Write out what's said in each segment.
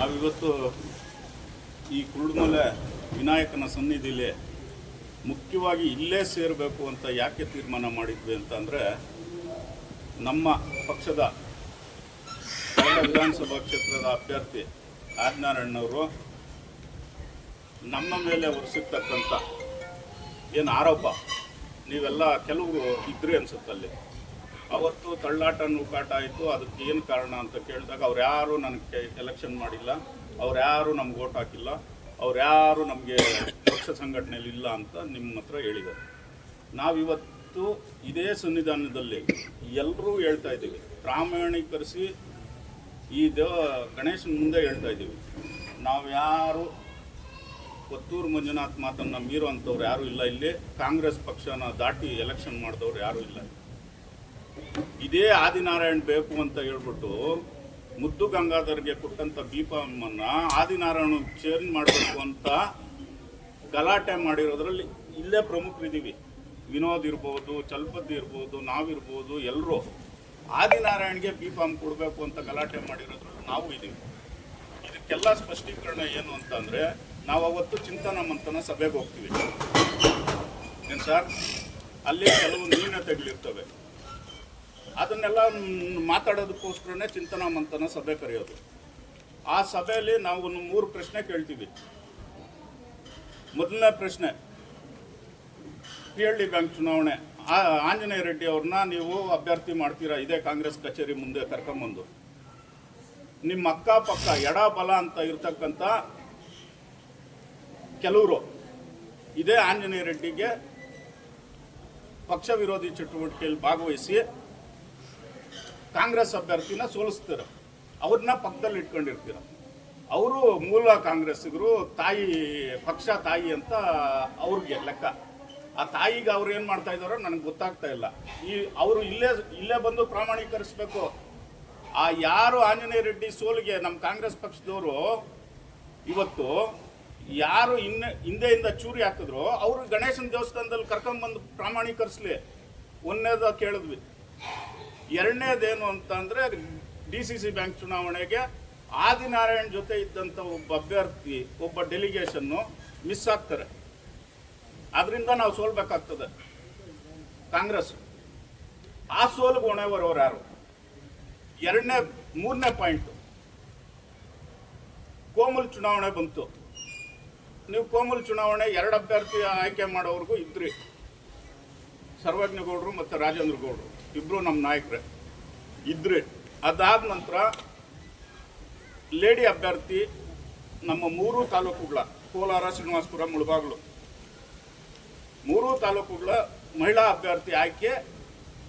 ನಾವಿವತ್ತು ಈ ಕುರುಡುಮಲೆ ವಿನಾಯಕನ ಸನ್ನಿಧಿಲಿ ಮುಖ್ಯವಾಗಿ ಇಲ್ಲೇ ಸೇರಬೇಕು ಅಂತ ಯಾಕೆ ತೀರ್ಮಾನ ಮಾಡಿದ್ವಿ ಅಂತಂದರೆ ನಮ್ಮ ಪಕ್ಷದ ವಿಧಾನಸಭಾ ಕ್ಷೇತ್ರದ ಅಭ್ಯರ್ಥಿ ಆಜ್ನಾರಣ್ಣವರು ನಮ್ಮ ಮೇಲೆ ಹೊರಿಸಿರ್ತಕ್ಕಂಥ ಏನು ಆರೋಪ ನೀವೆಲ್ಲ ಕೆಲವರು ಇದ್ರಿ ಅನ್ಸುತ್ತಲ್ಲಿ. ಅವತ್ತು ತಳ್ಳಾಟ ನೂಕಾಟ ಆಯಿತು, ಅದಕ್ಕೆ ಏನು ಕಾರಣ ಅಂತ ಕೇಳಿದಾಗ ಅವ್ರು ಯಾರು ನನಗೆ ಎಲೆಕ್ಷನ್ ಮಾಡಿಲ್ಲ, ಅವ್ರು ಯಾರು ನಮ್ಗೆ ಓಟ್ ಹಾಕಿಲ್ಲ, ಅವ್ರು ಯಾರು ನಮಗೆ ಪಕ್ಷ ಸಂಘಟನೆಯಲ್ಲಿ ಇಲ್ಲ ಅಂತ ನಿಮ್ಮ ಹತ್ರ ಹೇಳಿದ್ದಾರೆ. ನಾವಿವತ್ತು ಇದೇ ಸನ್ನಿಧಾನದಲ್ಲಿ ಎಲ್ಲರೂ ಹೇಳ್ತಾ ಇದ್ದೀವಿ. ಪ್ರಾಮಾಣೀಕರಿಸಿ ಈ ದೇವ ಗಣೇಶನ ಮುಂದೆ ಹೇಳ್ತಾ ಇದ್ದೀವಿ. ನಾವು ಯಾರು ಕೊತ್ತೂರು ಮಂಜುನಾಥ್ ಮಾತನ್ನು ಮೀರುವಂಥವ್ರು ಯಾರೂ ಇಲ್ಲ ಇಲ್ಲಿ, ಕಾಂಗ್ರೆಸ್ ಪಕ್ಷನ ದಾಟಿ ಎಲೆಕ್ಷನ್ ಮಾಡಿದವ್ರು ಯಾರೂ ಇಲ್ಲ. ಇದೇ ಆದಿನಾರಾಯಣ್ ಬೇಕು ಅಂತ ಹೇಳ್ಬಿಟ್ಟು ಮುದ್ದು ಗಂಗಾಧರ್ಗೆ ಕೊಟ್ಟಂತ ಬೀಪಮ್ಮನ್ನ ಆದಿನಾರಾಯಣ ಚೇಂಜ್ ಮಾಡಬೇಕು ಅಂತ ಗಲಾಟೆ ಮಾಡಿರೋದ್ರಲ್ಲಿ ಇಲ್ಲೇ ಪ್ರಮುಖರಿದ್ದೀವಿ ವಿನೋದ್ ಇರ್ಬೋದು, ಚಲ್ಪತಿ ಇರ್ಬೋದು ನಾವಿರ್ಬೋದು ಎಲ್ಲರೂ ಆದಿನಾರಾಯಣ್ಗೆ ಬಿ ಫಾರ್ಮ್ ಕೊಡಬೇಕು ಅಂತ ಗಲಾಟೆ ಮಾಡಿರೋದ್ರಲ್ಲಿ ನಾವು ಇದ್ದೀವಿ ಇದಕ್ಕೆಲ್ಲ ಸ್ಪಷ್ಟೀಕರಣ ಏನು ಅಂತಂದರೆ ನಾವು ಅವತ್ತು ಚಿಂತನ ಮಂಥನ ಸಭೆಗೆ ಹೋಗ್ತೀವಿ. ಏನು ಸರ್? ಅಲ್ಲಿ ಕೆಲವು ನ್ಯೂನತೆಗಳಿರ್ತವೆ ಅದನ್ನೆಲ್ಲ ಮಾತಾಡೋದಕ್ಕೋಸ್ಕರನೇ ಚಿಂತನ ಮಂಥನ ಸಭೆ ಕರೆಯೋದು. ಆ ಸಭೆಯಲ್ಲಿ ನಾವು ಮೂರು ಪ್ರಶ್ನೆ ಕೇಳ್ತೀವಿ. ಮೊದಲನೇ ಪ್ರಶ್ನೆ, ಪಿ ಎಲ್ ಡಿ ಬ್ಯಾಂಕ್ ಚುನಾವಣೆ ಆಂಜನೇಯ ರೆಡ್ಡಿ ಅವ್ರನ್ನ ನೀವು ಅಭ್ಯರ್ಥಿ ಮಾಡ್ತೀರಾ? ಇದೇ ಕಾಂಗ್ರೆಸ್ ಕಚೇರಿ ಮುಂದೆ ಕರ್ಕೊಂಬಂದು. ನಿಮ್ಮ ಅಕ್ಕಪಕ್ಕ ಎಡ ಬಲ ಅಂತ ಇರ್ತಕ್ಕಂಥ ಕೆಲವರು, ಇದೇ ಆಂಜನೇಯ ರೆಡ್ಡಿಗೆ ಪಕ್ಷ ವಿರೋಧಿ ಚಟುವಟಿಕೆಯಲ್ಲಿ ಭಾಗವಹಿಸಿ ಕಾಂಗ್ರೆಸ್ ಅಭ್ಯರ್ಥಿನ ಸೋಲಿಸ್ತೀರ. ಅವ್ರನ್ನ ಪಕ್ಕದಲ್ಲಿ ಇಟ್ಕೊಂಡಿರ್ತೀರ. ಅವರು ಮೂಲ ಕಾಂಗ್ರೆಸ್ಸಿಗರು, ತಾಯಿ, ಪಕ್ಷ ತಾಯಿ ಅಂತ ಅವ್ರಿಗೆ ಲೆಕ್ಕ. ಆ ತಾಯಿಗೆ ಅವ್ರು ಏನು ಮಾಡ್ತಾ ಇದ್ದಾರೋ ನನಗೆ ಗೊತ್ತಾಗ್ತಾ ಇಲ್ಲ. ಈ ಅವರು ಇಲ್ಲೇ ಇಲ್ಲೇ ಬಂದು ಪ್ರಾಮಾಣೀಕರಿಸ್ಬೇಕು. ಆ ಯಾರು ಆಂಜನೇಯ ರೆಡ್ಡಿ ಸೋಲಿಗೆ ನಮ್ಮ ಕಾಂಗ್ರೆಸ್ ಪಕ್ಷದವರು ಇವತ್ತು ಯಾರು ಇನ್ನ, ಹಿಂದೆಯಿಂದ ಚೂರಿ ಹಾಕಿದ್ರು, ಅವರು ಗಣೇಶನ ದೇವಸ್ಥಾನದಲ್ಲಿ ಕರ್ಕೊಂಬಂದು ಪ್ರಾಮಾಣೀಕರಿಸ್ಲಿ. ಒಂದೇದ ಕೇಳಿದ್ವಿ. ಎರಡನೇದೇನು ಅಂತಂದರೆ ಡಿ ಸಿ ಸಿ ಬ್ಯಾಂಕ್ ಚುನಾವಣೆಗೆ ಆದಿನಾರಾಯಣ್ ಜೊತೆ ಇದ್ದಂಥ ಒಬ್ಬ ಅಭ್ಯರ್ಥಿ, ಒಬ್ಬ ಡೆಲಿಗೇಷನ್ನು ಮಿಸ್ ಆಗ್ತಾರೆ. ಅದರಿಂದ ನಾವು ಸೋಲ್ಬೇಕಾಗ್ತದೆ. ಕಾಂಗ್ರೆಸ್. ಆ ಸೋಲು ಹೊಣೆ ಯಾರು? ಎರಡನೇ, ಮೂರನೇ ಪಾಯಿಂಟು. ಕೋಮಲ್ ಚುನಾವಣೆ ಬಂತು. ನೀವು ಕೋಮಲ್ ಚುನಾವಣೆ ಎರಡು ಅಭ್ಯರ್ಥಿ ಆಯ್ಕೆ ಮಾಡೋವ್ರಿಗೂ ಇದ್ರಿ. ಸರ್ವಜ್ಞ ಗೌಡರು ಮತ್ತು ರಾಜೇಂದ್ರ ಗೌಡ್ರು ಇಬ್ಬರು ನಮ್ಮ ನಾಯಕರೇ. ಇದ್ರೆ. ಅದಾದ ನಂತರ ಲೇಡಿ ಅಭ್ಯರ್ಥಿ ನಮ್ಮ ಮೂರು ತಾಲೂಕುಗಳ, ಕೋಲಾರ, ಶ್ರೀನಿವಾಸಪುರ, ಮುಳಬಾಗ್ಲು. ಮೂರು ತಾಲೂಕುಗಳ ಮಹಿಳಾ ಅಭ್ಯರ್ಥಿ ಆಯ್ಕೆ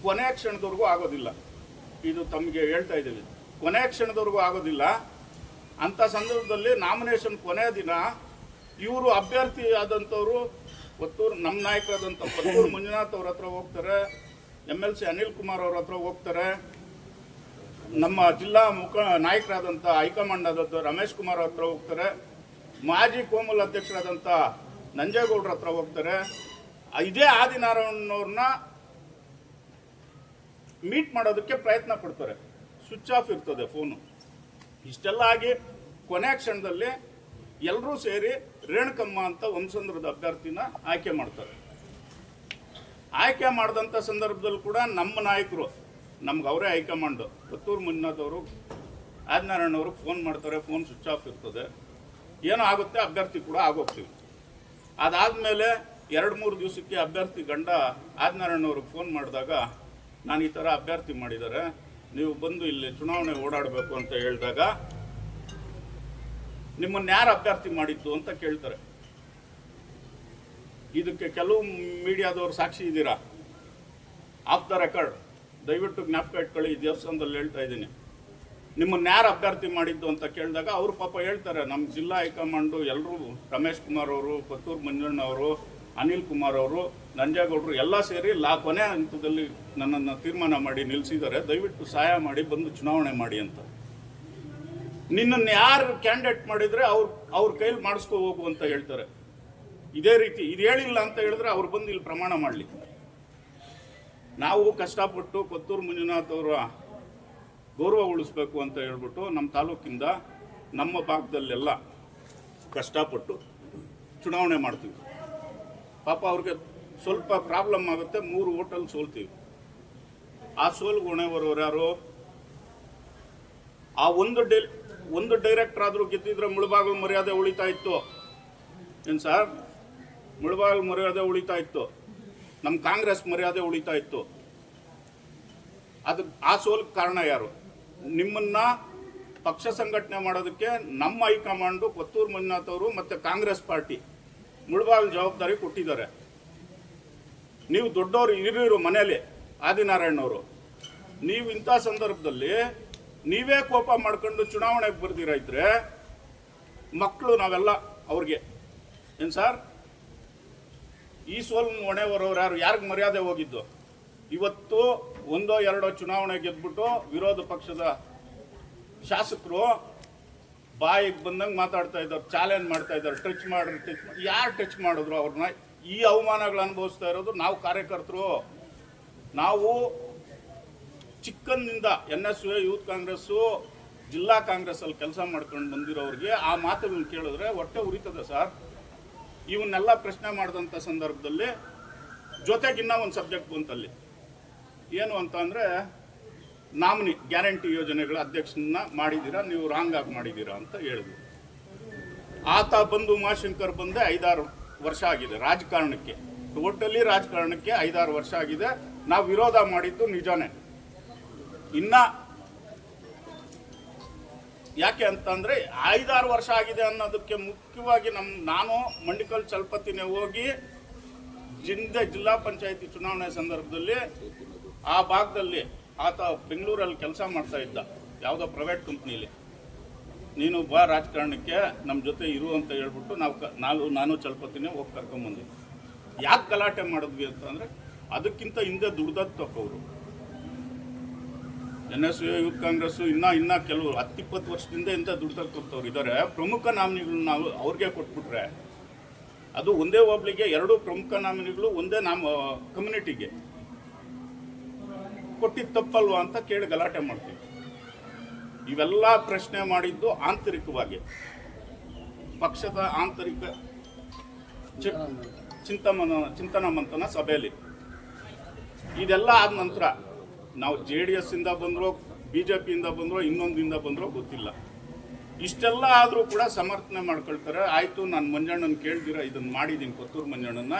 ಕೊನೆ ಕ್ಷಣದವರೆಗೂ ಆಗೋದಿಲ್ಲ. ಇದು ತಮಗೆ ಹೇಳ್ತಾ ಇದ್ದೀವಿ. ಕೊನೆಯ ಕ್ಷಣದವರೆಗೂ ಆಗೋದಿಲ್ಲ. ಅಂಥ ಸಂದರ್ಭದಲ್ಲಿ ನಾಮಿನೇಷನ್ ಕೊನೆ ದಿನ ಇವರು ಅಭ್ಯರ್ಥಿ ಆದಂಥವ್ರು ಒತ್ತೂರು ನಮ್ಮ ನಾಯಕರಾದಂಥ ಪತ್ತೂರು ಮಂಜುನಾಥ್ ಅವ್ರ ಹತ್ರ ಹೋಗ್ತಾರೆ. M L C Anil Kumar ಅವ್ರ ಹತ್ರ ಹೋಗ್ತಾರೆ. ನಮ್ಮ ಜಿಲ್ಲಾ ಮುಖ ನಾಯಕರಾದಂಥ ಹೈಕಮಾಂಡ್ ಆದಂಥ ರಮೇಶ್ ಕುಮಾರ್ ಹತ್ರ ಹೋಗ್ತಾರೆ. ಮಾಜಿ ಕೋಮಲ್ ಅಧ್ಯಕ್ಷರಾದಂಥ ನಂಜೇಗೌಡ್ರ ಹತ್ರ ಹೋಗ್ತಾರೆ. ಇದೇ ಆದಿನಾರಾಯಣವ್ರನ್ನ ಮೀಟ್ ಮಾಡೋದಕ್ಕೆ ಪ್ರಯತ್ನ ಪಡ್ತಾರೆ. ಸ್ವಿಚ್ ಆಫ್ ಇರ್ತದೆ ಫೋನು. ಇಷ್ಟೆಲ್ಲ ಆಗಿ ಕೊನೆ ಕ್ಷಣದಲ್ಲಿ ಎಲ್ಲರೂ ಸೇರಿ ರೇಣುಕಮ್ಮ ಅಂತ ವಂಶಂದ್ರದ ಅಭ್ಯರ್ಥಿನ ಆಯ್ಕೆ ಮಾಡ್ತಾರೆ. ಆಯ್ಕೆ ಮಾಡಿದಂಥ ಸಂದರ್ಭದಲ್ಲಿ ಕೂಡ ನಮ್ಮ ನಾಯಕರು, ನಮ್ಗೆ ಅವರೇ ಹೈಕಮಾಂಡು ಪುತ್ತೂರು ಮುನ್ನದವರು ಅವರು ಫೋನ್ ಮಾಡ್ತಾರೆ, ಫೋನ್ ಸ್ವಿಚ್ ಆಫ್ ಇರ್ತದೆ. ಏನೋ ಆಗುತ್ತೆ, ಅಭ್ಯರ್ಥಿ ಕೂಡ ಆಗೋಗ್ತೀವಿ. ಅದಾದಮೇಲೆ ಎರಡು ಮೂರು ದಿವಸಕ್ಕೆ ಅಭ್ಯರ್ಥಿ ಗಂಡ ಅವ್ರಿಗೆ ಫೋನ್ ಮಾಡಿದಾಗ, ನಾನು ಈ ಥರ ಅಭ್ಯರ್ಥಿ ಮಾಡಿದ್ದಾರೆ, ನೀವು ಬಂದು ಇಲ್ಲಿ ಚುನಾವಣೆ ಓಡಾಡಬೇಕು ಅಂತ ಹೇಳಿದಾಗ, ನಿಮ್ಮನ್ನು ಯಾರು ಅಭ್ಯರ್ಥಿ ಮಾಡಿದ್ದು? ಅಂತ ಕೇಳ್ತಾರೆ. ಇದಕ್ಕೆ ಕೆಲವು ಮೀಡಿಯಾದವರು ಸಾಕ್ಷಿ ಇದ್ದೀರಾ? ಆಫ್ ದ ರೆಕಾರ್ಡ್ ದಯವಿಟ್ಟು ಜ್ಞಾಪಕ ಇಟ್ಕೊಳ್ಳಿ, ಈ ದೇವಸ್ಥಾನದಲ್ಲಿ ಹೇಳ್ತಾ ಇದ್ದೀನಿ. ನಿಮ್ಮನ್ನು ಯಾರು ಅಭ್ಯರ್ಥಿ ಮಾಡಿದ್ದು ಅಂತ ಕೇಳಿದಾಗ ಅವರು ಪಾಪ ಹೇಳ್ತಾರೆ ನಮ್ಮ ಜಿಲ್ಲಾ ಹೈಕಮಾಂಡು ಎಲ್ಲರೂ ರಮೇಶ್ ಕುಮಾರ್ ಅವರು, ಪತ್ತೂರು ಮಂಜಣ್ಣ ಅವರು, ಅನಿಲ್ ಕುಮಾರ್ ಅವರು, ನಂಜೇಗೌಡರು ಎಲ್ಲ ಸೇರಿ ಲಾ ಕೊನೆ ಹಂತದಲ್ಲಿ ನನ್ನನ್ನು ತೀರ್ಮಾನ ಮಾಡಿ ನಿಲ್ಲಿಸಿದ್ದಾರೆ ದಯವಿಟ್ಟು ಸಹಾಯ ಮಾಡಿ, ಬಂದು ಚುನಾವಣೆ ಮಾಡಿ ಅಂತ. ನಿನ್ನನ್ನು ಯಾರು ಕ್ಯಾಂಡಿಡೇಟ್ ಮಾಡಿದರೆ ಅವ್ರು ಅವ್ರ ಕೈಲಿ ಮಾಡಿಸ್ಕೊ ಹೋಗು ಅಂತ ಹೇಳ್ತಾರೆ. ಇದೇ ರೀತಿ ಇದು ಹೇಳಿಲ್ಲ ಅಂತ ಹೇಳಿದ್ರೆ ಅವ್ರು ಬಂದು ಇಲ್ಲಿ ಪ್ರಮಾಣ ಮಾಡಲಿಕ್ಕೆ. ನಾವು ಕಷ್ಟಪಟ್ಟು ಕೊತ್ತೂರು ಮಂಜುನಾಥ್ ಅವರ ಗೌರವ ಉಳಿಸ್ಬೇಕು ಅಂತ ಹೇಳ್ಬಿಟ್ಟು ನಮ್ಮ ತಾಲೂಕಿಂದ ನಮ್ಮ ಭಾಗದಲ್ಲೆಲ್ಲ ಕಷ್ಟಪಟ್ಟು ಚುನಾವಣೆ ಮಾಡ್ತೀವಿ. ಪಾಪ ಅವ್ರಿಗೆ ಸ್ವಲ್ಪ ಪ್ರಾಬ್ಲಮ್ ಆಗುತ್ತೆ, ಮೂರು ಓಟಲ್ಲಿ ಸೋಲ್ತೀವಿ. ಆ ಸೋಲ್ಗೆ ಹೊಣೆ ಬರೋರು ಯಾರು? ಆ ಒಂದು ಡೈ ಒಂದು ಡೈರೆಕ್ಟರ್ ಆದರೂ ಗೆದ್ದಿದ್ರೆ ಮುಳುಬಾಗಲು ಮರ್ಯಾದೆ ಉಳಿತಾ ಇತ್ತು. ಏನು ಸರ್? ಮುಳುಬಾಗಿಲು ಮರ್ಯಾದೆ ಉಳಿತಾ ಇತ್ತು. ನಮ್ಮ ಕಾಂಗ್ರೆಸ್ ಮರ್ಯಾದೆ ಉಳಿತಾ ಇತ್ತು. ಅದು ಆ ಸೋಲ್ಗೆ ಕಾರಣ ಯಾರು? ನಿಮ್ಮನ್ನ ಪಕ್ಷ ಸಂಘಟನೆ ಮಾಡೋದಕ್ಕೆ ನಮ್ಮ ಹೈಕಮಾಂಡು ಕೊತ್ತೂರು ಮಂಜುನಾಥ್ ಅವರು ಮತ್ತೆ ಕಾಂಗ್ರೆಸ್ ಪಾರ್ಟಿ ಮುಳಬಾಗಿಲು ಜವಾಬ್ದಾರಿ ಕೊಟ್ಟಿದ್ದಾರೆ. ನೀವು ದೊಡ್ಡವರು ಇರೀರು ಮನೆಯಲ್ಲಿ, ಆದಿನಾರಾಯಣ ಅವರು. ನೀವು ಇಂಥ ಸಂದರ್ಭದಲ್ಲಿ ನೀವೇ ಕೋಪ ಮಾಡ್ಕೊಂಡು ಚುನಾವಣೆಗೆ ಬರ್ದಿರ ಇದ್ರೆ ಮಕ್ಕಳು ನಾವೆಲ್ಲ ಅವ್ರಿಗೆ. ಏನು ಸರ್? ಈ ಸೋಲು ಹೊಣೆ ಯಾರು? ಯಾರಿಗೆ ಮರ್ಯಾದೆ ಹೋಗಿದ್ದು? ಇವತ್ತು ಒಂದೋ ಎರಡೋ ಚುನಾವಣೆ ಗೆದ್ಬಿಟ್ಟು ವಿರೋಧ ಪಕ್ಷದ ಶಾಸಕರು ಬಾಯಿಗೆ ಬಂದಂಗೆ ಮಾತಾಡ್ತಾ ಇದ್ದಾರೆ ಚಾಲೆಂಜ್ ಮಾಡ್ತಾ ಇದ್ದಾರೆ ಟಚ್ ಮಾಡ್ರಿ ಟಚ್ ಯಾರು ಟಚ್ ಮಾಡಿದ್ರು ಅವ್ರನ್ನ? ಈ ಅವಮಾನಗಳು ಅನುಭವಿಸ್ತಾ ಇರೋದು ನಾವು ಕಾರ್ಯಕರ್ತರು. ನಾವು ಚಿಕ್ಕಂದಿಂದ N S U youth Congress ಜಿಲ್ಲಾ ಕಾಂಗ್ರೆಸ್ಸಲ್ಲಿ ಕೆಲಸ ಮಾಡ್ಕೊಂಡು ಬಂದಿರೋರಿಗೆ ಆ ಮಾತುಗಳನ್ನ ಕೇಳಿದ್ರೆ ಹೊಟ್ಟೆ ಉರಿತದೆ ಸರ್. ಇವನ್ನೆಲ್ಲ ಪ್ರಶ್ನೆ ಮಾಡಿದಂಥ ಸಂದರ್ಭದಲ್ಲಿ ಜೊತೆಗಿನ್ನ ಒಂದು ಸಬ್ಜೆಕ್ಟ್ ಬಂತಲ್ಲಿ. ಏನು ಅಂತ ಅಂದರೆ, ನಾಮಿನಿ, ಗ್ಯಾರಂಟಿ ಯೋಜನೆಗಳ ಅಧ್ಯಕ್ಷನ ಮಾಡಿದ್ದೀರಾ ನೀವು ರಾಂಗ್ ಆಗಿ ಮಾಡಿದ್ದೀರಾ ಅಂತ ಹೇಳಿದ್ರು. ಆತ ಬಂದು ಉಮಾಶಂಕರ್ ಬಂದೆ ಐದಾರು ವರ್ಷ ಆಗಿದೆ ರಾಜಕಾರಣಕ್ಕೆ. ಟೋಟಲಿ ರಾಜಕಾರಣಕ್ಕೆ ಐದಾರು ವರ್ಷ ಆಗಿದೆ. ನಾವು ವಿರೋಧ ಮಾಡಿದ್ದು ನಿಜಾನೇ. ಇನ್ನ ಯಾಕೆ ಅಂತಂದರೆ ಐದಾರು ವರ್ಷ ಆಗಿದೆ ಅನ್ನೋದಕ್ಕೆ ಮುಖ್ಯವಾಗಿ ನಮ್ಮ ನಾನು ಮಂಡಿಕಲ್ ಚಲಪತಿನೇ ಹೋಗಿ ಜಿಂದೆ ಜಿಲ್ಲಾ ಪಂಚಾಯತಿ ಚುನಾವಣೆ ಸಂದರ್ಭದಲ್ಲಿ ಆ ಭಾಗದಲ್ಲಿ ಆತ ಬೆಂಗಳೂರಲ್ಲಿ ಕೆಲಸ ಮಾಡ್ತಾ ಇದ್ದ, ಯಾವುದೋ ಪ್ರೈವೇಟ್ ಕಂಪ್ನಿಲಿ. ನೀನು ಬಾ ರಾಜಕಾರಣಕ್ಕೆ ನಮ್ಮ ಜೊತೆ ಇರು ಅಂತ ಹೇಳ್ಬಿಟ್ಟು ನಾವು ಕ ನಾವು ನಾನು ಚಲಪತಿನೇ ಹೋಗಿ ಕರ್ಕೊಂಬಂದ್ವಿ ಯಾಕೆ ಗಲಾಟೆ ಮಾಡಿದ್ವಿ ಅಂತಂದರೆ, ಅದಕ್ಕಿಂತ ಹಿಂದೆ ದುಡ್ದದ್ದು ತಪ್ಪವರು. N S U youth Congress, ಇನ್ನ ಇನ್ನ ಕೆಲವು ಹತ್ತಿಪ್ಪತ್ತು ವರ್ಷದಿಂದ ಇಂಥ ದುಡ್ಡು ಇದ್ದಾರೆ ಪ್ರಮುಖ ನಾಮಿನಿಗಳನ್ನ ನಾವು ಅವ್ರಿಗೆ ಕೊಟ್ಬಿಟ್ರೆ ಅದು ಒಂದೇ ಒಬ್ಳಿಗೆ ಎರಡು ಪ್ರಮುಖ ನಾಮಿನಿಗಳು ಒಂದೇ ನಾಮ, ಕಮ್ಯುನಿಟಿಗೆ. ಕೊಟ್ಟಿದ್ದು ತಪ್ಪಲ್ವಾ ಅಂತ ಕೇಳಿ ಗಲಾಟೆ ಮಾಡ್ತೀವಿ. ಇವೆಲ್ಲ ಪ್ರಶ್ನೆ ಮಾಡಿದ್ದು ಆಂತರಿಕವಾಗಿ. ಪಕ್ಷದ ಆಂತರಿಕ ಚಿಂತಮನ, ಚಿಂತನ ಮಂಥನ ಸಭೆಯಲ್ಲಿ. ಇದೆಲ್ಲ ಆದ ನಂತರ ನಾವು ಜೆ ಡಿ ಎಸ್ ಇಂದ ಬಂದ್ರೋ, ಬಿ ಜೆ ಪಿಯಿಂದ ಬಂದ್ರೋ ಇನ್ನೊಂದಿಂದ ಬಂದ್ರೋ ಗೊತ್ತಿಲ್ಲ. ಇಷ್ಟೆಲ್ಲ ಆದರೂ ಕೂಡ ಸಮರ್ಥನೆ ಮಾಡ್ಕೊಳ್ತಾರೆ. ಆಯಿತು, ನಾನು ಮಂಜಣ್ಣನ ಕೇಳ್ದಿರ ಇದನ್ನು ಮಾಡಿದ್ದೀನಿ ಕೊತ್ತೂರು ಮಂಜಣ್ಣನ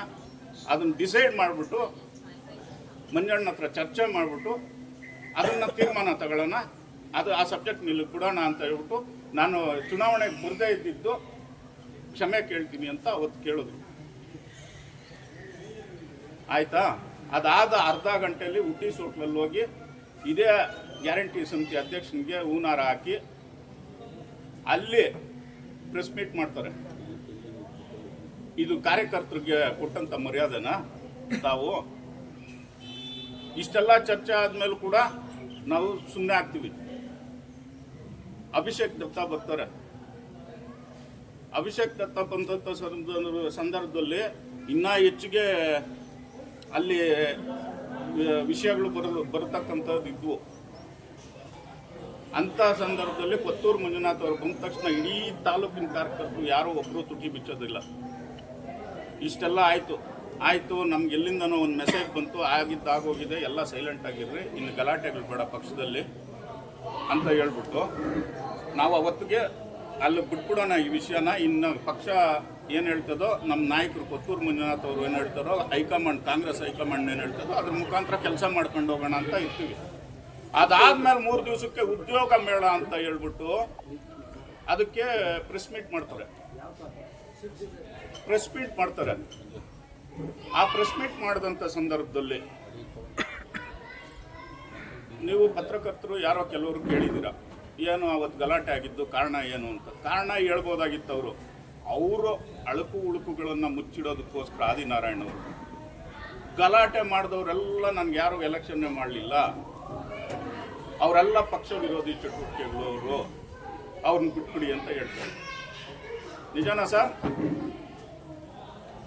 ಅದನ್ನು ಡಿಸೈಡ್ ಮಾಡಿಬಿಟ್ಟು ಮಂಜಣ್ಣ ಹತ್ರ ಚರ್ಚೆ ಮಾಡಿಬಿಟ್ಟು, ಅದನ್ನು ತೀರ್ಮಾನ ತಗೊಳ್ಳೋಣ. ಅದು ಆ ಸಬ್ಜೆಕ್ಟ್ ಮೇಲೆ ಕೊಡೋಣ ಅಂತ ಹೇಳ್ಬಿಟ್ಟು, ನಾನು ಚುನಾವಣೆಗೆ ಬರದೇ ಇದ್ದಿದ್ದು ಕ್ಷಮೆ ಕೇಳ್ತೀನಿ ಅಂತ ಅವತ್ತು ಕೇಳಿದ್ರು ಆಯ್ತಾ? ಅದಾದ ಅರ್ಧ ಗಂಟೆಯಲ್ಲಿ ಹುಟ್ಟಿ ಹೋಟ್ಲಲ್ಲಿ ಹೋಗಿ ಇದೇ ಗ್ಯಾರಂಟಿ ಸಮಿತಿ ಅಧ್ಯಕ್ಷನಿಗೆ ಹೂನಾರ ಹಾಕಿ ಅಲ್ಲಿ ಪ್ರೆಸ್ ಮೀಟ್ ಮಾಡ್ತಾರೆ. ಇದು ಕಾರ್ಯಕರ್ತರಿಗೆ ಕೊಟ್ಟಂತ ಮರ್ಯಾದೆನ? ತಾವು ಇಷ್ಟೆಲ್ಲ ಚರ್ಚೆ ಆದ್ಮೇಲೆ ಕೂಡ ನಾವು ಸುಮ್ಮನೆ ಆಗ್ತೀವಿ. ಅಭಿಷೇಕ್ ದತ್ತ ಬರ್ತಾರೆ. ಅಭಿಷೇಕ್ ದತ್ತ ಸಂದರ್ಭ- ಸಂದರ್ಭದಲ್ಲಿ ಇನ್ನ ಹೆಚ್ಚಿಗೆ ಅಲ್ಲಿ ವಿಷಯಗಳು ಬರ ಬರತಕ್ಕಂಥದ್ದು ಇದ್ವು. ಅಂತ ಸಂದರ್ಭದಲ್ಲಿ ಕೊತ್ತೂರು ಮಂಜುನಾಥ್ ಅವರು ಬಂದ ತಕ್ಷಣ ಇಡೀ ತಾಲೂಕಿನ ಕಾರ್ಯಕರ್ತರು ಯಾರೂ ಒಬ್ಬರು ತುಟಿ ಬಿಚ್ಚೋದಿಲ್ಲ. ಇಷ್ಟೆಲ್ಲ ಆಯಿತು. ಆಯಿತು, ನಮ್ಗೆ ಎಲ್ಲಿಂದನೋ ಒಂದು ಮೆಸೇಜ್ ಬಂತು, ಆಗಿದ್ದು ಆಗೋಗಿದೆ, ಎಲ್ಲ ಸೈಲೆಂಟ್ ಆಗಿರ್ರಿ, ಇನ್ನು ಗಲಾಟೆಗಳು ಬೇಡ ಪಕ್ಷದಲ್ಲಿ ಅಂತ ಹೇಳ್ಬಿಟ್ಟು ನಾವು ಅವತ್ತಿಗೆ ಅಲ್ಲಿ ಬಿಟ್ಬಿಡೋಣ ಈ ವಿಷಯನ, ಇನ್ನು ಪಕ್ಷ ಏನು ಹೇಳ್ತದೋ ನಮ್ಮ ನಾಯಕರು ಕೊತ್ತೂರು ಮಂಜುನಾಥ್ ಅವರು ಏನು ಹೇಳ್ತಾರೋ, ಹೈಕಮಾಂಡ್, ಕಾಂಗ್ರೆಸ್ ಹೈಕಮಾಂಡ್ ಏನು ಹೇಳ್ತದೋ, ಅದ್ರ ಮುಖಾಂತರ ಕೆಲಸ ಮಾಡ್ಕೊಂಡು ಹೋಗೋಣ ಅಂತ ಇರ್ತೀವಿ. ಅದಾದ್ಮೇಲೆ ಮೂರು ದಿವಸಕ್ಕೆ ಉದ್ಯೋಗ ಮೇಳ ಅಂತ ಹೇಳ್ಬಿಟ್ಟು ಅದಕ್ಕೆ ಪ್ರೆಸ್ ಮೀಟ್ ಮಾಡ್ತಾರೆ. ಪ್ರೆಸ್ ಮೀಟ್ ಮಾಡ್ತಾರೆ. ಆ ಪ್ರೆಸ್ ಮೀಟ್ ಮಾಡಿದಂಥ ಸಂದರ್ಭದಲ್ಲಿ ನೀವು ಪತ್ರಕರ್ತರು ಯಾರೋ ಕೆಲವರು ಕೇಳಿದ್ದೀರ, ಏನು ಅವತ್ತು ಗಲಾಟೆ ಆಗಿದ್ದು ಕಾರಣ ಏನು ಅಂತ? ಕಾರಣ ಹೇಳ್ಬೋದಾಗಿತ್ತು ಅವರು. ಅವರು ಅಳುಕು ಉಳುಕುಗಳನ್ನು ಮುಚ್ಚಿಡೋದಕ್ಕೋಸ್ಕರ ಆದಿನಾರಾಯಣ ಅವರು. ಗಲಾಟೆ ಮಾಡಿದವರೆಲ್ಲ ನನಗೆ ಯಾರು ಎಲೆಕ್ಷನ್ನೇ ಮಾಡಲಿಲ್ಲ. ಅವರೆಲ್ಲ ಪಕ್ಷ ವಿರೋಧಿ ಚಟುವಟಿಕೆಗಳು ಅವರು ಅವ್ರನ್ನ ಬಿಟ್ಬಿಡಿ ಅಂತ ಹೇಳ್ತಾರೆ. ನಿಜನಾ ಸರ್?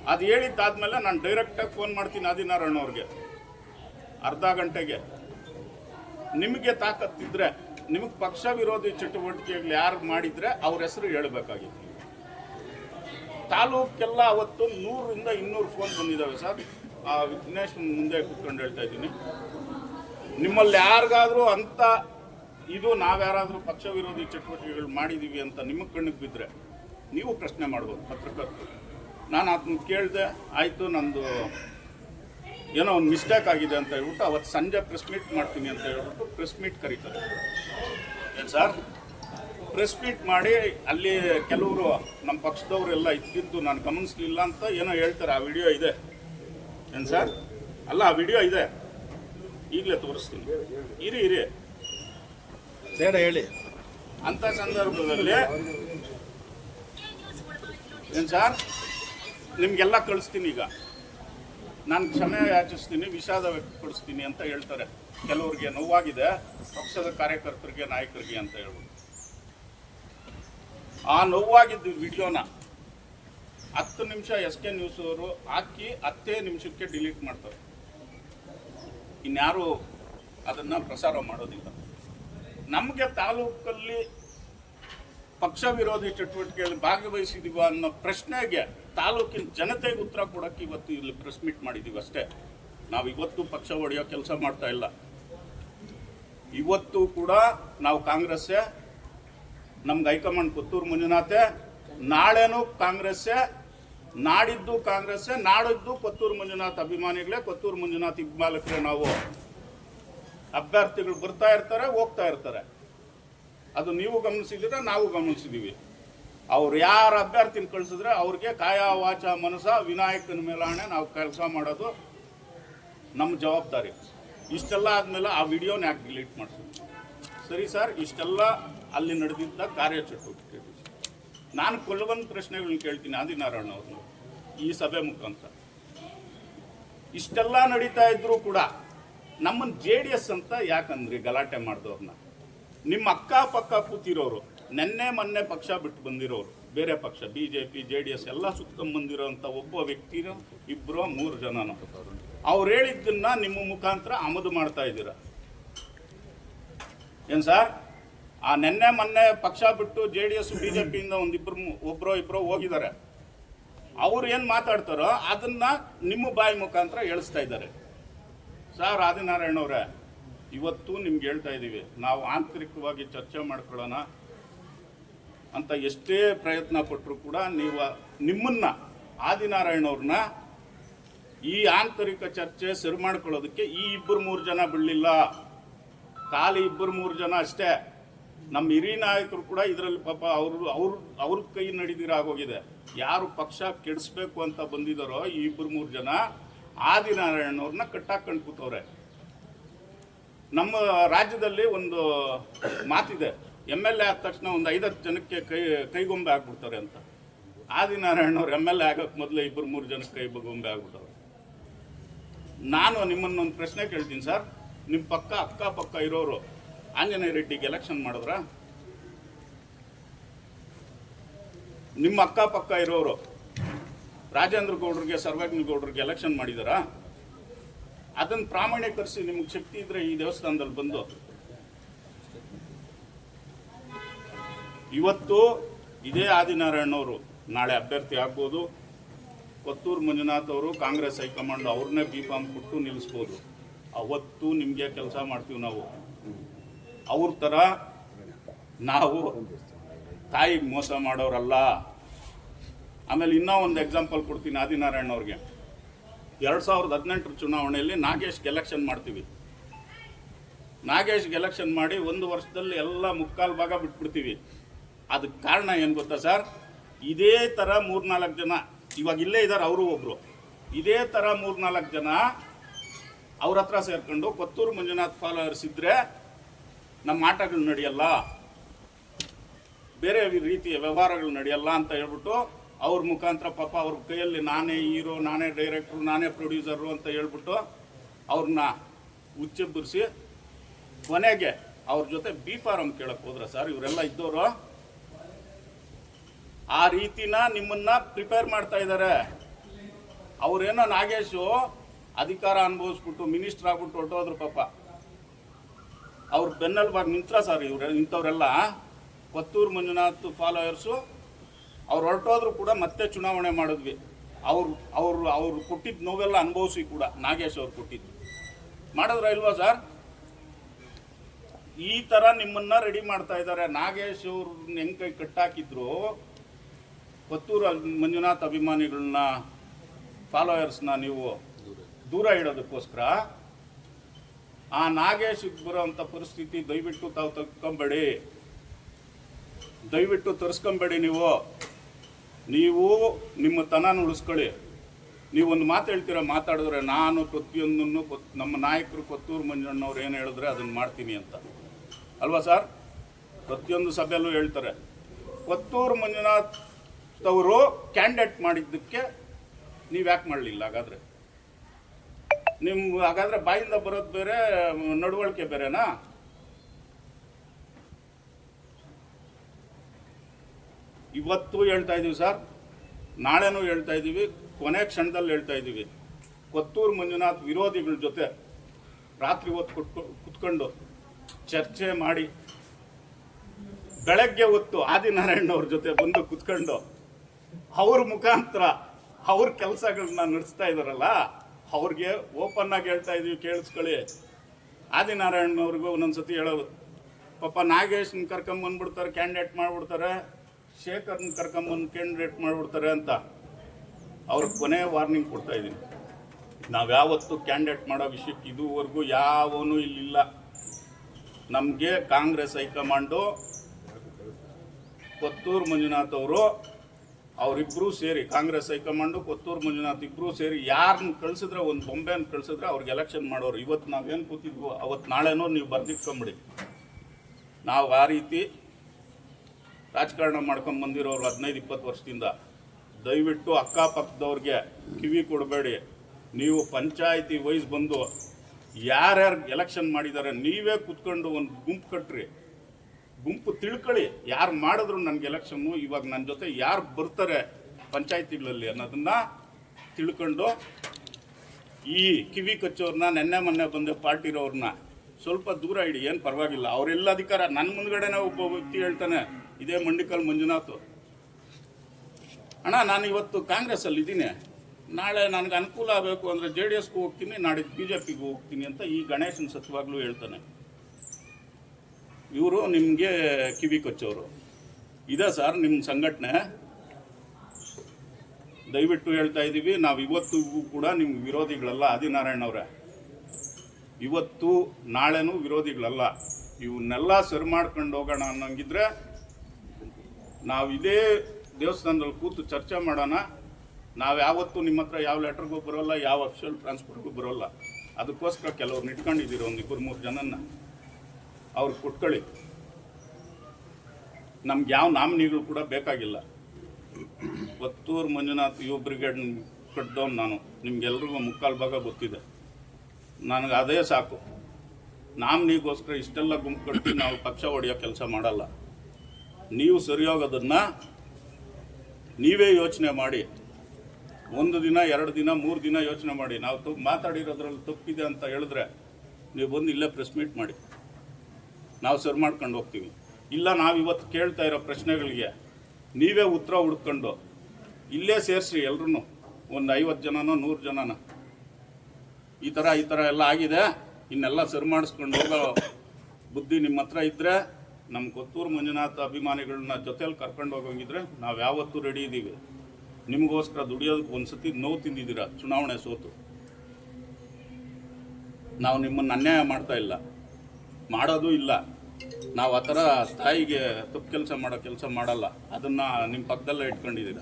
ಅದು ಹೇಳಿದ್ದಾದ್ಮೇಲೆ ನಾನು ಡೈರೆಕ್ಟಾಗಿ ಫೋನ್ ಮಾಡ್ತೀನಿ ಆದಿನಾರಾಯಣ ಅವ್ರಿಗೆ. ಅರ್ಧ ಗಂಟೆಗೆ. ನಿಮಗೆ ತಾಕತ್ತಿದ್ರೆ, ನಿಮಗೆ ಪಕ್ಷ ವಿರೋಧಿ ಚಟುವಟಿಕೆಗಳು ಯಾರು ಮಾಡಿದರೆ ಅವ್ರ ಹೆಸರು ಹೇಳಬೇಕಾಗಿತ್ತು. ತಾಲೂಕೆಲ್ಲ ಅವತ್ತು ನೂರರಿಂದ ಇನ್ನೂರು ಫೋನ್ ಬಂದಿದ್ದಾವೆ ಸರ್. ಆ ವಿಘ್ನೇಶ್ ಮುಂದೆ ಕುತ್ಕೊಂಡು ಹೇಳ್ತಾ ಇದ್ದೀನಿ. ನಿಮ್ಮಲ್ಲಿ ಯಾರಿಗಾದರೂ ಅಂಥ ಇದು ನಾವ್ಯಾರಾದರೂ ಪಕ್ಷ ವಿರೋಧಿ ಚಟುವಟಿಕೆಗಳು ಮಾಡಿದ್ದೀವಿ ಅಂತ ನಿಮ್ಮ ಕಣ್ಣಿಗೆ ಬಿದ್ದರೆ ನೀವು ಪ್ರಶ್ನೆ ಮಾಡ್ಬೋದು, ಪತ್ರಕರ್ತರು. ನಾನು ಅದನ್ನ ಕೇಳಿದೆ, ಆಯಿತು, ನಂದು ಏನೋ ಒಂದು ಮಿಸ್ಟೇಕ್ ಆಗಿದೆ ಅಂತ ಹೇಳ್ಬಿಟ್ಟು ಅವತ್ತು ಸಂಜೆ ಪ್ರೆಸ್ ಮೀಟ್ ಮಾಡ್ತೀನಿ ಅಂತ ಹೇಳ್ಬಿಟ್ಟು ಪ್ರೆಸ್ ಮೀಟ್ ಕರೀತಾರೆ. ಏನು ಸರ್? ಪ್ರೆಸ್ ಮೀಟ್ ಮಾಡಿ ಅಲ್ಲಿ ಕೆಲವರು ನಮ್ಮ ಪಕ್ಷದವರೆಲ್ಲ ಇದ್ದಿದ್ದು ನಾನು ಗಮನಿಸ್ಲಿಲ್ಲ ಅಂತ ಏನೋ ಹೇಳ್ತಾರೆ. ಆ ವಿಡಿಯೋ ಇದೆ. ಏನು ಸರ್? ಅಲ್ಲ ಆ ವಿಡಿಯೋ ಇದೆ. ಈಗಲೇ ತೋರಿಸ್ತೀನಿ. ಇರಿ ಇರಿ. ಬೇಡ ಹೇಳಿ. ಅಂತ ಸಂದರ್ಭದಲ್ಲಿ ಏನು ಸರ್? ನಿಮಗೆಲ್ಲ ಕಳಿಸ್ತೀನಿ ಈಗ. ನಾನು ಕ್ಷಮೆ ಯಾಚಿಸ್ತೀನಿ ವಿಷಾದ ವ್ಯಕ್ತಪಡಿಸ್ತೀನಿ ಅಂತ ಹೇಳ್ತಾರೆ. ಕೆಲವ್ರಿಗೆ ನೋವಾಗಿದೆ. ಪಕ್ಷದ ಕಾರ್ಯಕರ್ತರಿಗೆ ನಾಯಕರಿಗೆ ಅಂತ ಹೇಳ್ಬಿಟ್ಟು. ಆ ನೋವಾಗಿದ್ದು ವಿಡಿಯೋನ ಹತ್ತು ನಿಮಿಷ ಎಸ್ ಕೆ ನ್ಯೂಸ್ ಅವರು ಹಾಕಿ ಹತ್ತೇ ನಿಮಿಷಕ್ಕೆ ಡಿಲೀಟ್ ಮಾಡ್ತಾರೆ. ಇನ್ಯಾರು ಅದನ್ನ ಪ್ರಸಾರ ಮಾಡೋದಿಲ್ಲ. ನಮಗೆ ತಾಲೂಕಲ್ಲಿ ಪಕ್ಷ ವಿರೋಧಿ ಚಟುವಟಿಕೆಯಲ್ಲಿ ಭಾಗವಹಿಸಿದೀವ ಅನ್ನೋ ಪ್ರಶ್ನೆಗೆ ತಾಲೂಕಿನ ಜನತೆಗೆ ಉತ್ತರ ಕೊಡೋಕೆ ಇವತ್ತು ಇಲ್ಲಿ ಪ್ರೆಸ್ ಮೀಟ್ ಮಾಡಿದ್ದೀವಿ ಅಷ್ಟೇ. ನಾವು ಇವತ್ತು ಪಕ್ಷ ಹೊಡೆಯೋ ಕೆಲಸ ಮಾಡ್ತಾ ಇಲ್ಲ. ಇವತ್ತು ಕೂಡ ನಾವು ಕಾಂಗ್ರೆಸ್ಸೇ ನಮ್ಗೆ ಹೈಕಮಾಂಡ್ ಪುತ್ತೂರು ಮಂಜುನಾಥೆ, ನಾಳೆನೂ ಕಾಂಗ್ರೆಸ್, ನಾಡಿದ್ದು ಕಾಂಗ್ರೆಸ್ಸೇ ನಾಡಿದ್ದು ಪುತ್ತೂರು ಮಂಜುನಾಥ್ ಅಭಿಮಾನಿಗಳೇ ಪುತ್ತೂರು ಮಂಜುನಾಥ್ ಇಬ್ಬಾಲಕರೇ ನಾವು ಅಭ್ಯರ್ಥಿಗಳು ಬರ್ತಾ ಇರ್ತಾರೆ, ಹೋಗ್ತಾ ಇರ್ತಾರೆ. ಅದು ನೀವು ಗಮನಿಸಿದ್ರೆ ನಾವು ಗಮನಿಸಿದೀವಿ ಅವ್ರು ಯಾರು ಅಭ್ಯರ್ಥಿನ ಕಳಿಸಿದ್ರೆ ಅವ್ರಿಗೆ ಕಾಯ ವಾಚ ಮನಸ ವಿನಾಯಕನ ಮೇಲಾಣೆ ನಾವು ಕೆಲಸ ಮಾಡೋದು ನಮ್ಮ ಜವಾಬ್ದಾರಿ. ಇಷ್ಟೆಲ್ಲ ಆದಮೇಲೆ ಆ ವಿಡಿಯೋನ ಯಾಕೆ ಡಿಲೀಟ್ ಮಾಡಿಸಿದ್ವಿ ಸರಿ ಸರ್, ಇಷ್ಟೆಲ್ಲ ಅಲ್ಲಿ ನಡೆದಿದ್ದ ಕಾರ್ಯಚಟುವಟಿಕೆ ನಾನು ಕೆಲವೊಂದು ಪ್ರಶ್ನೆಗಳನ್ನ ಕೇಳ್ತೀನಿ ಆದಿನಾರಾಯಣ ಅವ್ರನ್ನ, ಈ ಸಭೆ ಮುಖಾಂತರ. ಇಷ್ಟೆಲ್ಲ ನಡೀತಾ ಇದ್ರು ಕೂಡ ನಮ್ಮನ್ನ ಜೆ ಡಿ ಎಸ್ ಅಂತ ಯಾಕಂದ್ರಿ ಗಲಾಟೆ ಮಾಡಿದವ್ರನ್ನ. ನಿಮ್ಮ ಅಕ್ಕಪಕ್ಕ ಕೂತಿರೋರು, ನೆನ್ನೆ ಮೊನ್ನೆ ಪಕ್ಷ ಬಿಟ್ಟು ಬಂದಿರೋರು, ಬೇರೆ ಪಕ್ಷ, B J P, J D S ಎಲ್ಲ ಸುತ್ತಂಬಂದಿರೋಂಥ ಒಬ್ಬ ವ್ಯಕ್ತಿನ ಇಬ್ಬರು ಮೂರು ಜನನ ಅವ್ರು ಹೇಳಿದ್ದನ್ನ ನಿಮ್ಮ ಮುಖಾಂತರ ಆಮದು ಮಾಡ್ತಾ ಇದ್ದೀರಾ? ಏನು ಸರ್? ಆ ನೆನ್ನೆ ಮೊನ್ನೆ ಪಕ್ಷ ಬಿಟ್ಟು J D S, B J ಪಿಯಿಂದ ಒಂದಿಬ್ರು ಒಬ್ರೋ ಇಬ್ರೋ ಹೋಗಿದ್ದಾರೆ. ಅವ್ರು ಏನು ಮಾತಾಡ್ತಾರೋ ಅದನ್ನ ನಿಮ್ಮ ಬಾಯಿ ಮುಖಾಂತರ ಹೇಳಿಸ್ತಾ ಇದ್ದಾರೆ. ಸರ್, ಆದಿನಾರಾಯಣ ಅವರೇ, ಇವತ್ತು ನಿಮ್ಗೆ ಹೇಳ್ತಾ ಇದ್ದೀವಿ ನಾವು ಆಂತರಿಕವಾಗಿ ಚರ್ಚೆ ಮಾಡ್ಕೊಳ್ಳೋಣ ಅಂತ ಎಷ್ಟೇ ಪ್ರಯತ್ನ ಪಟ್ಟರು ಕೂಡ ನೀವು ನಿಮ್ಮನ್ನ, ಆದಿನಾರಾಯಣ ಅವ್ರನ್ನ ಈ ಆಂತರಿಕ ಚರ್ಚೆ ಸರಿ ಮಾಡ್ಕೊಳ್ಳೋದಕ್ಕೆ ಈ ಇಬ್ಬರು ಮೂರು ಜನ ಬೀಳಲಿಲ್ಲ ಖಾಲಿ ಇಬ್ಬರು ಮೂರು ಜನ ಅಷ್ಟೇ. ನಮ್ಮ ಹಿರಿಯ ನಾಯಕರು ಕೂಡ ಇದರಲ್ಲಿ ಪಾಪ ಅವರು, ಅವ್ರ ಅವ್ರ ಕೈ ನಡೆದಿರಾಗೋಗಿದೆ ಯಾರು ಪಕ್ಷ ಕೆಡಿಸ್ಬೇಕು ಅಂತ ಬಂದಿದ್ದಾರೋ ಈ ಇಬ್ಬರು ಮೂರು ಜನ ಆದಿನಾರಾಯಣವ್ರನ್ನ ಕಟ್ಟಾಕೊಂಡು ಕೂತವ್ರೆ. ನಮ್ಮ ರಾಜ್ಯದಲ್ಲಿ ಒಂದು ಮಾತಿದೆ ಎಂ ಎಲ್ ಎ ಆದ ತಕ್ಷಣ ಒಂದು ಐದತ್ತು ಜನಕ್ಕೆ ಕೈ, ಕೈಗೊಂಬೆ ಆಗ್ಬಿಡ್ತಾರೆ ಅಂತ. ಆದಿನಾರಾಯಣವ್ರು ಎಂ ಎಲ್ ಎ ಆಗೋಕ್ಕೆ ಮೊದಲೇ ಇಬ್ಬರು ಮೂರು ಜನಕ್ಕೆ ಕೈ ಗೊಂಬೆ ಆಗ್ಬಿಟ್ಟವ್ರೆ. ನಾನು ನಿಮ್ಮನ್ನೊಂದು ಪ್ರಶ್ನೆ ಕೇಳ್ತೀನಿ ಸರ್. ನಿಮ್ಮ ಪಕ್ಕ ಅಕ್ಕಪಕ್ಕ ಇರೋರು ಆಂಜನೇಯ ರೆಡ್ಡಿಗೆ ಎಲೆಕ್ಷನ್ ಮಾಡಿದ್ರ? ನಿಮ್ಮ ಅಕ್ಕಪಕ್ಕ ಇರೋರು, ರಾಜೇಂದ್ರ ಗೌಡ್ರಿಗೆ ಸರ್ವಜ್ಞ ಗೌಡ್ರಿಗೆ ಎಲೆಕ್ಷನ್ ಮಾಡಿದಾರಾ? ಅದನ್ನು ಪ್ರಾಮಾಣೀಕರಿಸಿ ನಿಮ್ಗೆ ಶಕ್ತಿ ಇದ್ರೆ ಈ ದೇವಸ್ಥಾನದಲ್ಲಿ ಬಂದು. ಇವತ್ತು ಇದೇ ಆದಿನಾರಾಯಣವರು ನಾಳೆ ಅಭ್ಯರ್ಥಿ ಆಗ್ಬೋದು. ಕೊತ್ತೂರು ಮಂಜುನಾಥ್ ಅವರು, ಕಾಂಗ್ರೆಸ್ ಹೈಕಮಾಂಡ್ ಅವ್ರನ್ನೇ ಬಿ ಫಾರ್ಮ್ ಕೊಟ್ಟು ನಿಲ್ಲಿಸ್ಬೋದು. ಅವತ್ತು ನಿಮಗೆ ಕೆಲಸ ಮಾಡ್ತೀವಿ ನಾವು. ಅವ್ರ ಥರ ನಾವು ತಾಯಿ ಮೋಸ ಮಾಡೋರಲ್ಲ. ಆಮೇಲೆ ಇನ್ನೂ ಒಂದು ಎಕ್ಸಾಂಪಲ್ ಕೊಡ್ತೀನಿ ಆದಿನಾರಾಯಣ ಅವ್ರಿಗೆ. ಎರಡು ಸಾವಿರದ ಹದಿನೆಂಟರ ಚುನಾವಣೆಯಲ್ಲಿ ನಾಗೇಶ್ಗೆ ಎಲೆಕ್ಷನ್ ಮಾಡ್ತೀವಿ. ನಾಗೇಶ್ಗೆ ಎಲೆಕ್ಷನ್ ಮಾಡಿ ಒಂದು ವರ್ಷದಲ್ಲಿ ಎಲ್ಲ ಮುಕ್ಕಾಲು ಭಾಗ ಬಿಟ್ಬಿಡ್ತೀವಿ. ಅದಕ್ಕೆ ಕಾರಣ ಏನು ಗೊತ್ತಾ ಸರ್? ಇದೇ ಥರ ಮೂರ್ನಾಲ್ಕು ಜನ, ಇವಾಗ ಇಲ್ಲೇ ಇದ್ದಾರೆ ಅವರು ಒಬ್ಬರು ಇದೇ ಥರ ಮೂರ್ನಾಲ್ಕು ಜನ ಅವ್ರ ಹತ್ರ ಸೇರ್ಕೊಂಡು ಕೊತ್ತೂರು ಮಂಜುನಾಥ್ ಫಾಲೋವರ್ಸ್ ಇದ್ರೆ ನಮ್ಮ ಆಟಗಳು ನಡೆಯಲ್ಲ. ಬೇರೆ ರೀತಿಯ ವ್ಯವಹಾರಗಳು ನಡೆಯಲ್ಲ ಅಂತ ಹೇಳ್ಬಿಟ್ಟು ಅವ್ರ ಮುಖಾಂತರ ಪಾಪ ಅವ್ರ ಕೈಯಲ್ಲಿ ನಾನೇ ಹೀರೋ, ನಾನೇ ಡೈರೆಕ್ಟ್ರು ನಾನೇ ಪ್ರೊಡ್ಯೂಸರು ಅಂತ ಹೇಳ್ಬಿಟ್ಟು ಅವ್ರನ್ನ ಉಚ್ಚೆಬ್ಬರಿಸಿ ಕೊನೆಗೆ ಅವ್ರ ಜೊತೆ ಬಿ ಫಾರಂ ಕೇಳಕ್ ಹೋದ್ರೆ ಸರ್ ಇವರೆಲ್ಲ ಇದ್ದವರು ಆ ರೀತಿನ ನಿಮ್ಮನ್ನ ಪ್ರಿಪೇರ್ ಮಾಡ್ತಾ ಇದ್ದಾರೆ ಅವರೇನೋ ನಾಗೇಶು ಅಧಿಕಾರ ಅನುಭವಿಸ್ಬಿಟ್ಟು ಮಿನಿಸ್ಟರ್ ಆಗ್ಬಿಟ್ಟು ಹೊರಟೋದ್ರು ಪಾಪ. ಅವ್ರ ಬೆನ್ನೆಲುಬಾಗಿ ನಿಂತ್ರ ಸರ್ ಇವ್ರ ಇಂಥವ್ರೆಲ್ಲ ಕೊತ್ತೂರು ಮಂಜುನಾಥ್ ಫಾಲೋಯರ್ಸು ಅವ್ರು ಹೊರಟೋದ್ರು ಕೂಡ ಮತ್ತೆ ಚುನಾವಣೆ ಮಾಡಿದ್ವಿ. ಅವ್ರು ಅವರು ಅವರು ಕೊಟ್ಟಿದ್ದ ನೋವೆಲ್ಲ ಅನುಭವಿಸಿ ಕೂಡ, ನಾಗೇಶ್ ಅವ್ರು ಕೊಟ್ಟಿದ್ದು. ಮಾಡಿದ್ರ ಇಲ್ವಾ ಸರ್ ಈ ಥರ ನಿಮ್ಮನ್ನ ರೆಡಿ ಮಾಡ್ತಾ ಇದ್ದಾರೆ ನಾಗೇಶ್ ಅವ್ರನ್ನ ಹೆಂಗ್ ಕೈ ಕಟ್ಟಾಕಿದ್ರು? ಕೊತ್ತೂರು ಮಂಜುನಾಥ್ ಅಭಿಮಾನಿಗಳನ್ನ ಫಾಲೋಯರ್ಸ್ನ ನೀವು ದೂರ ಇಡೋದಕ್ಕೋಸ್ಕರ. ಆ ನಾಗೇಶ್ ಬರೋವಂಥ ಪರಿಸ್ಥಿತಿ ದಯವಿಟ್ಟು ತಾವು ತಕ್ಕೊಂಬೇಡಿ ದಯವಿಟ್ಟು ತರಿಸ್ಕೊಂಬೇಡಿ ನೀವು. ನೀವು ನಿಮ್ಮ ತನನ ಉಳಿಸ್ಕೊಳ್ಳಿ. ನೀವೊಂದು ಮಾತು ಹೇಳ್ತೀರ, ಮಾತಾಡಿದ್ರೆ ನಾನು ಪ್ರತಿಯೊಂದನ್ನು ನಮ್ಮ ನಾಯಕರು ಕೊತ್ತೂರು ಮಂಜಣ್ಣವ್ರು ಏನು ಹೇಳಿದ್ರೆ ಅದನ್ನು ಮಾಡ್ತೀನಿ ಅಂತ. ಅಲ್ವಾ ಸರ್ ಪ್ರತಿಯೊಂದು ಸಭೆಯಲ್ಲೂ ಹೇಳ್ತಾರೆ. ಕೊತ್ತೂರು ಮಂಜುನಾಥ್ ಅವರು ಕ್ಯಾಂಡಿಡೇಟ್ ಮಾಡಿದ್ದಕ್ಕೆ ನೀವು ಯಾಕೆ ಮಾಡಲಿಲ್ಲ ಹಾಗಾದ್ರೆ? ನಿಮ್, ಹಾಗಾದ್ರೆ ಬಾಯಿಂದ ಬರೋದು ಬೇರೆ, ನಡವಳಿಕೆ ಬೇರೆನಾ? ಇವತ್ತು ಹೇಳ್ತಾ ಇದೀವಿ ಸರ್, ನಾಳೆನೂ ಹೇಳ್ತಾ ಇದ್ದೀವಿ ಕೊನೆ ಕ್ಷಣದಲ್ಲಿ ಹೇಳ್ತಾ ಇದ್ದೀವಿ ಕೊತ್ತೂರು ಮಂಜುನಾಥ್ ವಿರೋಧಿಗಳ ಜೊತೆ ರಾತ್ರಿ ಹೊತ್ತು ಕುತ್ಕೊ, ಕುತ್ಕೊಂಡು ಚರ್ಚೆ ಮಾಡಿ, ಬೆಳಗ್ಗೆ ಹೊತ್ತು ಆದಿನಾರಾಯಣವ್ರ ಜೊತೆ ಬಂದು ಕುತ್ಕೊಂಡು ಅವ್ರ ಮುಖಾಂತರ ಅವ್ರ ಕೆಲಸಗಳನ್ನ ನಡೆಸ್ತಾ ಇದಾರಲ್ಲ ಅವ್ರಿಗೆ ಓಪನ್ ಆಗಿ ಹೇಳ್ತಾ ಇದೀವಿ, ಕೇಳಿಸ್ಕೊಳ್ಳಿ. ಒಂದೊಂದು ಒಂದೊಂದ್ಸತಿ ಹೇಳೋದು. ಪಾಪ ನಾಗೇಶ್ನ ಕರ್ಕೊಂಬಂದ್ಬಿಡ್ತಾರೆ ಕ್ಯಾಂಡಿಡೇಟ್ ಮಾಡಿಬಿಡ್ತಾರೆ. ಶೇಖರ್ನ ಕರ್ಕೊಂಬಂದು ಕ್ಯಾಂಡಿಡೇಟ್ ಮಾಡಿಬಿಡ್ತಾರೆ ಅಂತ ಅವ್ರಿಗೆ ಕೊನೆ ವಾರ್ನಿಂಗ್ ಕೊಡ್ತಾ ಇದ್ದೀನಿ ನಾವು ಯಾವತ್ತು ಕ್ಯಾಂಡಿಡೇಟ್ ಮಾಡೋ ವಿಷಯಕ್ಕೆ ಇದುವರೆಗೂ ಯಾವನು ಇಲ್ಲಿಲ್ಲ. ನಮಗೆ ಕಾಂಗ್ರೆಸ್ ಹೈಕಮಾಂಡು ಕೊತ್ತೂರು ಮಂಜುನಾಥ್ ಅವರು ಅವರಿಬ್ಬರೂ ಸೇರಿ, ಕಾಂಗ್ರೆಸ್ ಹೈಕಮಾಂಡು, ಕೊತ್ತೂರು, ಮಂಜುನಾಥ್ ಇಬ್ಬರೂ ಸೇರಿ ಯಾರನ್ನ ಕಳಿಸಿದ್ರೆ, ಒಂದು ಬೊಂಬೆನ ಕಳಿಸಿದ್ರೆ ಅವ್ರಿಗೆ ಎಲೆಕ್ಷನ್ ಮಾಡೋರು. ಇವತ್ತು ನಾವೇನು ಕೂತಿದ್ವು ಅವತ್ತು ನಾಳೆನೋ ನೀವು ಬರ್ದಿಟ್ಕೊಂಬಿಡಿ. ನಾವು ಆ ರೀತಿ ರಾಜಕಾರಣ ಮಾಡ್ಕೊಂಡು ಬಂದಿರೋರು ಹದಿನೈದು, ಇಪ್ಪತ್ತು ವರ್ಷದಿಂದ. ದಯವಿಟ್ಟು ಅಕ್ಕಪಕ್ಕದವ್ರಿಗೆ ಕಿವಿ ಕೊಡಬೇಡಿ. ನೀವು ಪಂಚಾಯಿತಿ ವೈಸ್ ಬಂದು ಯಾರ್ಯಾರು ಎಲೆಕ್ಷನ್ ಮಾಡಿದ್ದಾರೆ ನೀವೇ ಕುತ್ಕೊಂಡು ಒಂದು ಗುಂಪು ಕಟ್ರಿ. ಗುಂಪು ತಿಳ್ಕೊಳ್ಳಿ. ಯಾರು ಮಾಡಿದ್ರು ನನಗೆ ಎಲೆಕ್ಷನ್ನು, ಇವಾಗ ನನ್ನ ಜೊತೆ ಯಾರು ಬರ್ತಾರೆ ಪಂಚಾಯತಿಗಳಲ್ಲಿ ಅನ್ನೋದನ್ನ ತಿಳ್ಕೊಂಡು ಈ ಕಿವಿ ಕಚ್ಚೋರ್ನ, ನೆನ್ನೆ ಮೊನ್ನೆ ಬಂದ ಪಾರ್ಟಿರೋರನ್ನ ಸ್ವಲ್ಪ ದೂರ ಇಡಿ, ಏನು ಪರವಾಗಿಲ್ಲ. ಅವರೆಲ್ಲ ಅಧಿಕಾರ ನನ್ನ ಮುಂದ್ಗಡೆನೇ ಒಬ್ಬ ವ್ಯಕ್ತಿ ಹೇಳ್ತಾನೆ, ಇದೇ ಮಂಡಿಕಲ್ ಮಂಜುನಾಥ್. ಅಣ್ಣ, ನಾನು ಇವತ್ತು ಕಾಂಗ್ರೆಸ್ಸಲ್ಲಿ ಇದ್ದೀನಿ. ನಾಳೆ ನನಗೆ ಅನುಕೂಲ ಆಗಬೇಕು ಅಂದರೆ ಜೆ ಡಿ ಎಸ್ಗೂ ಹೋಗ್ತೀನಿ, ನಾಳೆ ಬಿ ಜೆ ಪಿಗೂ ಹೋಗ್ತೀನಿ ಅಂತ ಈ ಗಣೇಶನ ಸತ್ಯವಾಗ್ಲೂ ಹೇಳ್ತಾನೆ. ಇವರು ನಿಮಗೆ ಕಿವಿ ಕೊಚ್ಚೋರು. ಇದೆ ಸರ್ ನಿಮ್ಮ ಸಂಘಟನೆ. ದಯವಿಟ್ಟು ಹೇಳ್ತಾ ಇದ್ದೀವಿ ನಾವು ಇವತ್ತಿಗೂ ಕೂಡ ನಿಮ್ಮ ವಿರೋಧಿಗಳಲ್ಲ, ಆದಿನಾರಾಯಣ ಅವರೇ. ಇವತ್ತು ನಾಳೆನೂ ವಿರೋಧಿಗಳಲ್ಲ. ಇವನ್ನೆಲ್ಲ ಸರಿ ಮಾಡ್ಕೊಂಡು ಹೋಗೋಣ ಅನ್ನೋಂಗಿದ್ರೆ ನಾವು ಇದೇ ದೇವಸ್ಥಾನದಲ್ಲಿ ಕೂತು ಚರ್ಚೆ ಮಾಡೋಣ. ನಾವು ಯಾವತ್ತೂ ನಿಮ್ಮ ಹತ್ರ ಯಾವ ಲೆಟರ್ಗೂ ಬರೋಲ್ಲ, ಯಾವ ಅಫಿಷಿಯಲ್ ಟ್ರಾನ್ಸ್ಪೋರ್ಟ್ಗೂ ಬರೋಲ್ಲ. ಅದಕ್ಕೋಸ್ಕರ ಕೆಲವ್ರು ಇಟ್ಕೊಂಡಿದ್ದೀರಿ ಒಂದು ಇಬ್ಬರು ಮೂರು ಜನನ್ನ. ಅವ್ರಿಗೆ ಕೊಟ್ಕೊಳ್ಳಿ. ನಮ್ಗೆ ಯಾವ ನಾಮಿನಿಗಳು ಕೂಡ ಬೇಕಾಗಿಲ್ಲ. ಒತ್ತೂರು ಮಂಜುನಾಥ್ ಯುವ ಬ್ರಿಗೇಡ್ ಕಟ್ಟಿದವನು ನಾನು. ನಿಮ್ಗೆಲ್ರಿಗೂ ಮುಕ್ಕಾಲು ಭಾಗ ಗೊತ್ತಿದೆ. ನನಗೆ ಅದೇ ಸಾಕು. ನಾಮಿನಿಗೋಸ್ಕರ ಇಷ್ಟೆಲ್ಲ ಗುಂಪು ಕಟ್ಟಿ ನಾವು ಪಕ್ಷ ಹೊಡೆಯೋ ಕೆಲಸ ಮಾಡಲ್ಲ. ನೀವು ಸರಿಯೋಗೋದನ್ನು ನೀವೇ ಯೋಚನೆ ಮಾಡಿ. ಒಂದು ದಿನ, ಎರಡು ದಿನ, ಮೂರು ದಿನ ಯೋಚನೆ ಮಾಡಿ. ನಾವು ತಪ್ಪು ಮಾತಾಡಿರೋದ್ರಲ್ಲಿ ತಪ್ಪಿದೆ ಅಂತ ಹೇಳಿದ್ರೆ ನೀವು ಬಂದು ಇಲ್ಲೇ ಪ್ರೆಸ್ ಮೀಟ್ ಮಾಡಿ. ನಾವು ಸರಿ ಮಾಡ್ಕೊಂಡು ಹೋಗ್ತೀವಿ. ಇಲ್ಲ, ನಾವು ಇವತ್ತು ಕೇಳ್ತಾ ಇರೋ ಪ್ರಶ್ನೆಗಳಿಗೆ ನೀವೇ ಉತ್ತರ ಹುಡ್ಕೊಂಡು ಇಲ್ಲೇ ಸೇರಿಸಿ ಎಲ್ರೂ ಒಂದು ಐವತ್ತು ಜನನೋ, ನೂರು ಜನನ. ಈ ಥರ ಈ ಥರ ಎಲ್ಲ ಆಗಿದೆ. ಇನ್ನೆಲ್ಲ ಸರಿ ಮಾಡಿಸ್ಕೊಂಡು ಹೋಗೋ ಬುದ್ಧಿ ನಿಮ್ಮ ಹತ್ರ ಇದ್ದರೆ ನಮ್ಮ ಕೊತ್ತೂರು ಮಂಜುನಾಥ ಅಭಿಮಾನಿಗಳನ್ನ ಜೊತೆಯಲ್ಲಿ ಕರ್ಕೊಂಡು ಹೋಗೋಂಗಿದ್ರೆ ನಾವು ಯಾವತ್ತೂ ರೆಡಿ ಇದ್ದೀವಿ ನಿಮಗೋಸ್ಕರ ದುಡಿಯೋದಕ್ಕೆ ಒಂದು ಸತಿ ನೋವು ತಿಂದಿದ್ದೀರಾ? ಚುನಾವಣೆ ಸೋತು. ನಾವು ನಿಮ್ಮನ್ನು ಅನ್ಯಾಯ ಮಾಡ್ತಾ ಇಲ್ಲ. ಮಾಡೋದು ಇಲ್ಲ. ನಾವು ಆ ಥರ ತಾಯಿಗೆ ತಪ್ಪು ಕೆಲಸ ಮಾಡೋ ಕೆಲಸ ಮಾಡಲ್ಲ. ಅದನ್ನು ನಿಮ್ಮ ಪಕ್ಕದಲ್ಲೇ ಇಟ್ಕೊಂಡಿದ್ದೀರ.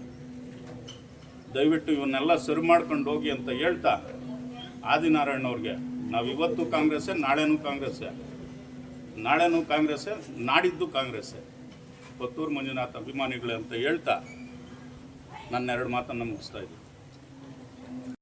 ದಯವಿಟ್ಟು ಇವನ್ನೆಲ್ಲ ಸರಿ ಮಾಡ್ಕೊಂಡು ಹೋಗಿ ಅಂತ ಹೇಳ್ತಾ ಆದಿನಾರಾಯಣ ಅವ್ರಿಗೆ, ನಾವು ಇವತ್ತು ಕಾಂಗ್ರೆಸ್ಸೇ, ನಾಳೆನೂ ಕಾಂಗ್ರೆಸ್ಸೇ. ನಾಳೆನೂ ಕಾಂಗ್ರೆಸ್ಸೇ, ನಾಡಿದ್ದು ಕಾಂಗ್ರೆಸ್ಸೇ. ಕೊತ್ತೂರು ಮಂಜುನಾಥ್ ಅಭಿಮಾನಿಗಳೇ ಅಂತ ಹೇಳ್ತಾ ನನ್ನ ಎರಡು ಮಾತನ್ನು ಮುಗಿಸ್ತಾ ಇದ್ದೀನಿ.